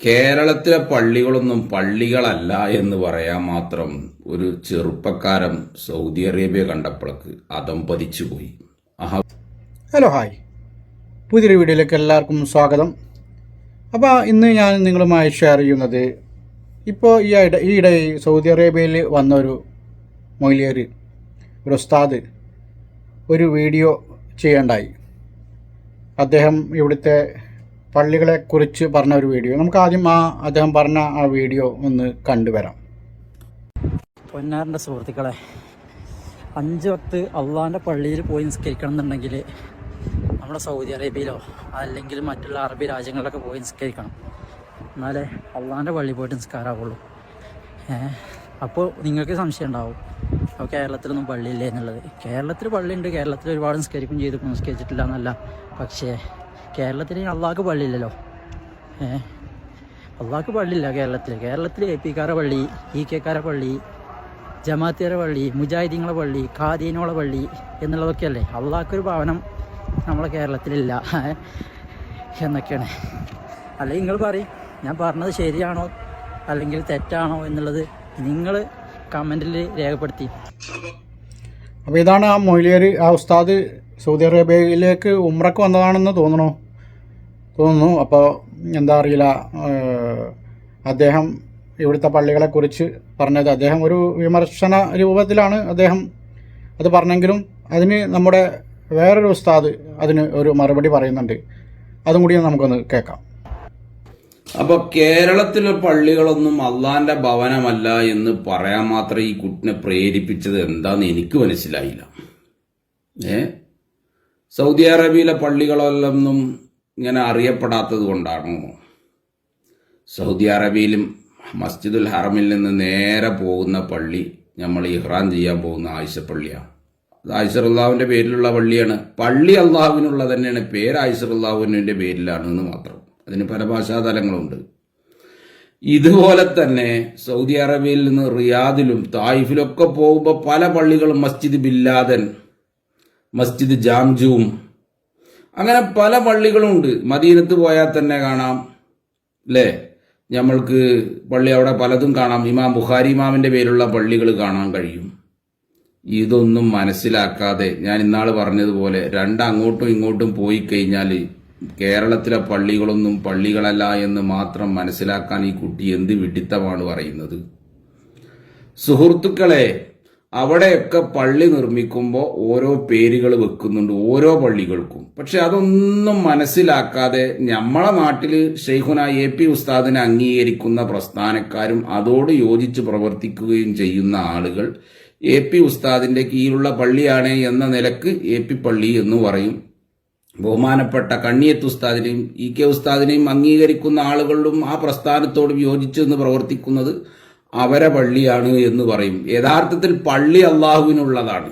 കേരളത്തിലെ പള്ളികളൊന്നും പള്ളികളല്ല എന്ന് പറയാൻ മാത്രം ഒരു ചെറുപ്പക്കാരൻ സൗദി അറേബ്യ കണ്ടപ്പോഴേക്ക് അതം പതിച്ചു പോയി ഹലോ ഹായ് പുതിയൊരു വീഡിയോയിലേക്ക് എല്ലാവർക്കും സ്വാഗതം. അപ്പോൾ ഇന്ന് ഞാൻ നിങ്ങളുമായി ഷെയർ ചെയ്യുന്നത് ഇപ്പോൾ ഈ ഇട ഈ സൗദി അറേബ്യയിൽ വന്ന ഒരു മൊയ്ലിയർ ഒരു ഉസ്താദ് ഒരു വീഡിയോ ചെയ്യേണ്ടായി. അദ്ദേഹം ഇവിടുത്തെ പള്ളികളെക്കുറിച്ച് പറഞ്ഞ ഒരു വീഡിയോ. നമുക്ക് ആദ്യം ആ അദ്ദേഹം പറഞ്ഞ ആ വീഡിയോ ഒന്ന് കണ്ടുവരാം പൊന്നാറിന്റെ സുഹൃത്തുക്കളെ അഞ്ച് വക്ത് അള്ളാഹിന്റെ പള്ളിയിൽ പോയി നിസ്കരിക്കണം എന്നുണ്ടെങ്കിൽ നമ്മുടെ സൗദി അറേബ്യയിലോ അല്ലെങ്കിൽ മറ്റുള്ള അറബി രാജ്യങ്ങളിലൊക്കെ പോയി നിസ്കരിക്കണം. എന്നാലേ അള്ളാഹിന്റെ പള്ളി പോയിട്ട് നിസ്കാരമാവുള്ളൂ. ഏഹ് അപ്പോൾ നിങ്ങൾക്ക് സംശയം ഉണ്ടാവും. അപ്പോൾ കേരളത്തിലൊന്നും പള്ളിയില്ലേ എന്നുള്ളത്. കേരളത്തിൽ പള്ളിയുണ്ട്. കേരളത്തിൽ ഒരുപാട് നിസ്കരിക്കും ചെയ്തു. നിസ്കരിച്ചിട്ടില്ല എന്നല്ല. പക്ഷേ കേരളത്തിൽ അള്ളാഹ്ക്ക് പള്ളിയില്ലല്ലോ. ഏഹ് അള്ളാഹ്ക്ക് പള്ളിയില്ല കേരളത്തിൽ കേരളത്തിൽ എ കാര പള്ളി ഇ കാര പള്ളി ജമാത്തിയറെ പള്ളി മുജാഹിദീങ്ങളെ പള്ളി ഖാദീനോളെ പള്ളി എന്നുള്ളതൊക്കെയല്ലേ. അള്ളാഹ്ക്കൊരു ഭവനം നമ്മളെ കേരളത്തിലില്ല. എന്നൊക്കെയാണ്. അല്ലെങ്കിൽ നിങ്ങൾ പറയും. ഞാൻ പറഞ്ഞത് ശരിയാണോ അല്ലെങ്കിൽ തെറ്റാണോ എന്നുള്ളത് നിങ്ങൾ കമന്റിൽ രേഖപ്പെടുത്തി. അപ്പോൾ ഇതാണ് ആ മൊയ്ലിയർ ആ ഉസ്താദ് സൗദി അറേബ്യയിലേക്ക് ഉമ്രക്ക് വന്നതാണെന്ന് തോന്നണു? തോന്നുന്നു. അപ്പോൾ എന്താ അറിയില്ല. അദ്ദേഹം ഇവിടുത്തെ പള്ളികളെക്കുറിച്ച് പറഞ്ഞത് അദ്ദേഹം ഒരു വിമർശന രൂപത്തിലാണ് അദ്ദേഹം അത് പറഞ്ഞെങ്കിലും അതിന് നമ്മുടെ വേറൊരു ഉസ്താദ് അതിന് ഒരു മറുപടി പറയുന്നുണ്ട്. അതും കൂടി നമുക്കൊന്ന് കേൾക്കാം. അപ്പോൾ കേരളത്തിലെ പള്ളികളൊന്നും അള്ളാന്റെ ഭവനമല്ല എന്ന് പറയാൻ മാത്രം ഈ കുട്ടിനെ പ്രേരിപ്പിച്ചത് എന്താന്ന് എനിക്ക് മനസ്സിലായില്ല. ഏ? സൗദി അറേബ്യയിലെ പള്ളികളൊന്നും ഇങ്ങനെ അറിയപ്പെടാത്തത് കൊണ്ടാണോ? സൗദി അറേബ്യയിലും മസ്ജിദുൽ ഹറമിൽ നിന്ന് നേരെ പോകുന്ന പള്ളി നമ്മൾ ഇഹ്റാൻ ചെയ്യാൻ പോകുന്ന ആയിഷ പള്ളിയാണ്. അത് ആയിഷറുല്ലാവിന്റെ പേരിലുള്ള പള്ളിയാണ്. പള്ളി അള്ളാഹുവിനുള്ള തന്നെയാണ്. പേര് ആയിഷറുല്ലാഹുവിന്റെ പേരിലാണ് എന്ന് മാത്രം. അതിന് പല ഭാഷാതലങ്ങളുണ്ട്. ഇതുപോലെ തന്നെ സൗദി അറേബ്യയിൽ നിന്ന് റിയാദിലും തായിഫിലൊക്കെ പോകുമ്പോൾ പല പള്ളികളും മസ്ജിദ് ബില്ലാദൻ മസ്ജിദ് ജാംജുവും. അങ്ങനെ പല പള്ളികളും ഉണ്ട് മദീനത്ത് പോയാൽ തന്നെ കാണാം. അല്ലേ നമ്മൾക്ക് പള്ളി അവിടെ പലതും കാണാം. ഇമാം ബുഖാരി ഇമാമിന്റെ പേരുള്ള പള്ളികൾ കാണാൻ കഴിയും. ഇതൊന്നും മനസ്സിലാക്കാതെ ഞാൻ ഇന്നാൾ പറഞ്ഞതുപോലെ രണ്ടങ്ങോട്ടും ഇങ്ങോട്ടും പോയി കഴിഞ്ഞാൽ കേരളത്തിലെ പള്ളികളൊന്നും പള്ളികളല്ല എന്ന് മാത്രം മനസ്സിലാക്കാൻ ഈ കുട്ടി എന്ത് വിഡിത്തമാണ് പറയുന്നത്? സുഹൃത്തുക്കളെ അവിടെയൊക്കെ പള്ളി നിർമ്മിക്കുമ്പോൾ ഓരോ പേരുകൾ വെക്കുന്നുണ്ട് ഓരോ പള്ളികൾക്കും. പക്ഷെ അതൊന്നും മനസ്സിലാക്കാതെ നമ്മളെ നാട്ടിൽ ഷെയ്ഖുന എ പി ഉസ്താദിനെ അംഗീകരിക്കുന്ന പ്രസ്ഥാനക്കാരും അതോട് യോജിച്ച് പ്രവർത്തിക്കുകയും ചെയ്യുന്ന ആളുകൾ എ പി ഉസ്താദിന്റെ കീഴിലുള്ള പള്ളിയാണ് എന്ന നിലയ്ക്ക് എ പി പള്ളി എന്ന് പറയും. ബഹുമാനപ്പെട്ട കണ്ണിയത്ത് ഉസ്താദിനെയും ഇ കെ ഉസ്താദിനെയും അംഗീകരിക്കുന്ന ആളുകളും ആ പ്രസ്ഥാനത്തോടും യോജിച്ച് നിന്ന് പ്രവർത്തിക്കുന്നത് അവരെ പള്ളിയാണ് എന്ന് പറയും. യഥാർത്ഥത്തിൽ പള്ളി അള്ളാഹുവിനുള്ളതാണ്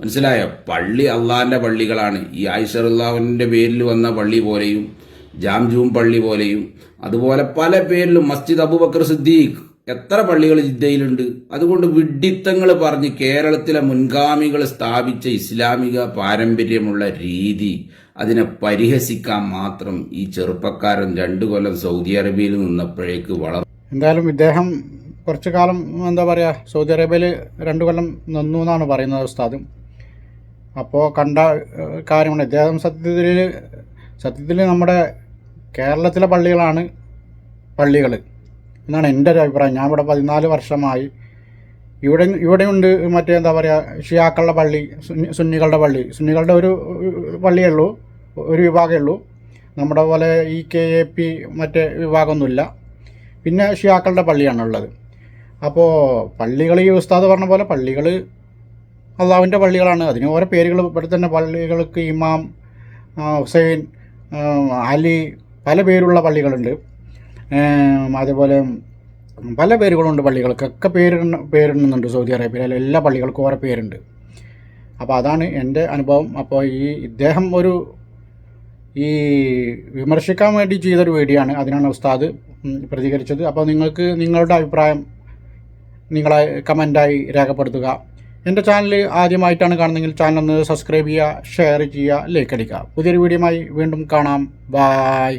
മനസ്സിലായോ? പള്ളി അള്ളാഹിന്റെ പള്ളികളാണ്. ഈ ആയിഷറുല്ലാഹുവിന്റെ പേരിൽ വന്ന പള്ളി പോലെയും ജാംജൂം പള്ളി പോലെയും അതുപോലെ പല പേരിലും മസ്ജിദ് അബുബക്കർ സിദ്ദീഖ് എത്ര പള്ളികൾ ജിദ്ദയിലുണ്ട്? അതുകൊണ്ട് വിഡ്ഢിത്തങ്ങൾ പറഞ്ഞ് കേരളത്തിലെ മുൻഗാമികൾ സ്ഥാപിച്ച ഇസ്ലാമിക പാരമ്പര്യമുള്ള രീതി അതിനെ പരിഹസിക്കാൻ മാത്രം ഈ ചെറുപ്പക്കാരൻ രണ്ടു കൊല്ലം സൗദി അറേബ്യയിൽ നിന്നപ്പോഴേക്ക് വളർന്നു. എന്തായാലും ഇദ്ദേഹം കുറച്ചു കാലം എന്താ പറയുക സൗദി അറേബ്യയിൽ രണ്ടു കൊല്ലം നിന്നു എന്നാണ് പറയുന്നത് ഉസ്താദും. അപ്പോൾ കണ്ട കാര്യമാണ് ഇദ്ദേഹം സത്യത്തിൽ സത്യത്തിൽ നമ്മുടെ കേരളത്തിലെ പള്ളികളാണ് പള്ളികൾ എന്നാണ് എന്റെ ഒരു അഭിപ്രായം. ഞാൻ ഇവിടെ പതിനാല് വർഷമായി. ഇവിടെ ഇവിടെയുണ്ട് മറ്റേ എന്താ പറയുക ഷിയാക്കളുടെ പള്ളി സുന്നി സുന്നികളുടെ പള്ളി. സുന്നികളുടെ ഒരു പള്ളിയേ ഉള്ളൂ ഒരു വിഭാഗമേ ഉള്ളൂ. നമ്മുടെ പോലെ ഈ കെ എ പി മറ്റേ വിഭാഗമൊന്നുമില്ല. പിന്നെ ഷിയാക്കളുടെ പള്ളിയാണുള്ളത്. അപ്പോൾ പള്ളികൾ ഈ ഉസ്താദ് പറഞ്ഞ പോലെ പള്ളികൾ അള്ളാവിന്റെ പള്ളികളാണ്. അതിന് ഓരോ പേരുകൾ ഇവിടെ തന്നെ പള്ളികൾക്ക് ഇമാം ഹുസൈൻ അലി പല പേരുള്ള പള്ളികളുണ്ട്. അതുപോലെ പല പേരുകളുണ്ട് പള്ളികൾക്കൊക്കെ പേര് പേരിടുന്നുണ്ട് സൗദി അറേബ്യയിൽ എല്ലാ പള്ളികൾക്കും ഓരോ പേരുണ്ട്. അപ്പോൾ അതാണ് എന്റെ അനുഭവം. അപ്പോൾ ഈ ഇദ്ദേഹം ഒരു ഈ വിമർശിക്കാൻ വേണ്ടി ചെയ്തൊരു വീഡിയോ ആണ് അതിനാണ് ഉസ്താദ് പ്രതികരിച്ചത്. അപ്പോൾ നിങ്ങൾക്ക് നിങ്ങളുടെ അഭിപ്രായം നിങ്ങളെ കമന്റായി രേഖപ്പെടുത്തുക. എന്റെ ചാനൽ ആദ്യമായിട്ടാണ് കാണുന്നതെങ്കിൽ ചാനൽ ഒന്ന് സബ്സ്ക്രൈബ് ചെയ്യുക ഷെയർ ചെയ്യുക ലൈക്ക് അടിക്കുക. പുതിയൊരു വീഡിയോയുമായി വീണ്ടും കാണാം. ബായ്